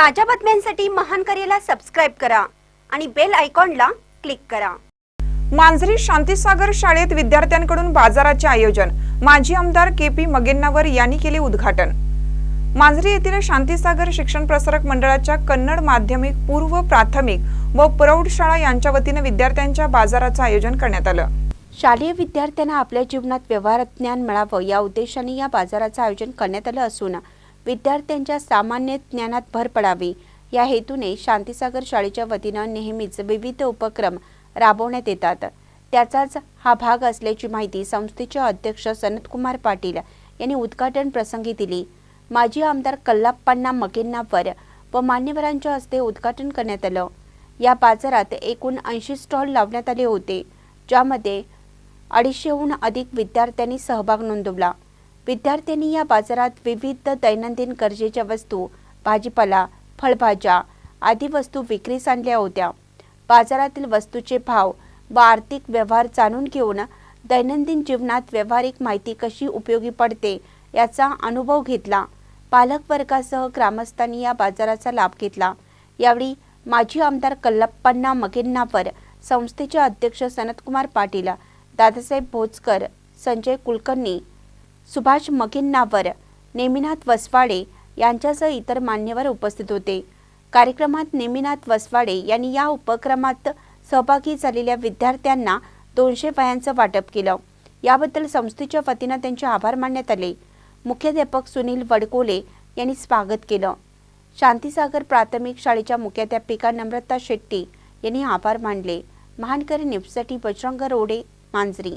ताज्या बातम्यांसाठी महान करेला सबस्क्राईब करा आणि बेल आयकॉनला क्लिक करा. मांजरी शांतीसागर शाळेत विद्यार्थ्यांकडून बाजाराचे आयोजन. माजी आमदार के पी मगेन्नावर यांनी केले उद्घाटन. मांजरी येथील शांतीसागर शिक्षण प्रसारक मंडळाच्या कन्नड माध्यमिक पूर्व प्राथमिक व प्रौढशाळा यांच्या वतीने विद्यार्थ्यांच्या बाजाराचं आयोजन करण्यात आलं. शालेय विद्यार्थ्यांना आपल्या जीवनात व्यवहार ज्ञान मिळावं या उद्देशाने या बाजाराचं आयोजन करण्यात आलं असून विद्यार्थ्यांच्या सामान्य ज्ञानात भर पडावी. या हेतूने शांतीसागर शाळेच्या वतीनं नेहमीच विविध उपक्रम राबवण्यात येतात. त्याचाच हा भाग असल्याची माहिती संस्थेचे अध्यक्ष सनतकुमार पाटील यांनी उद्घाटन प्रसंगी दिली. माजी आमदार कल्लाप्पांना मकेन्नावर व मान्यवरांच्या हस्ते उद्घाटन करण्यात आलं. या बाजारात एकूण ऐंशी स्टॉल लावण्यात आले होते ज्यामध्ये अडीचशेहून अधिक विद्यार्थ्यांनी सहभाग नोंदवला. विद्यार्थ्यांनी या बाजारात विविध दैनंदिन गरजेच्या वस्तू भाजीपाला फळभाज्या आदी वस्तू विक्रीस आणल्या होत्या. बाजारातील वस्तूचे भाव व आर्थिक व्यवहार जाणून घेऊन दैनंदिन जीवनात व्यावहारिक माहिती कशी उपयोगी पडते याचा अनुभव घेतला. पालक वर्गासह ग्रामस्थांनी या बाजाराचा लाभ घेतला. यावेळी माजी आमदार कल्लप्पांना मगेन्नावर संस्थेचे अध्यक्ष सनतकुमार पाटील दादासाहेब भोजकर संजय कुलकर्णी सुभाष मगिन्नावर नेमिनाथ वसवाडे यांच्यासह इतर मान्यवर उपस्थित होते. कार्यक्रमात नेमिनाथ वसवाडे यांनी या उपक्रमात सहभागी झालेल्या विद्यार्थ्यांना दोनशे वयांचं वाटप केलं. याबद्दल संस्थेच्या वतीनं त्यांचे आभार मानण्यात आले. मुख्याध्यापक सुनील वडकोले यांनी स्वागत केलं. शांतीसागर प्राथमिक शाळेच्या मुख्याध्यापिका नम्रता शेट्टी यांनी आभार मानले. महानकर न्यूजसाठी बजरंग रोडे मांजरी.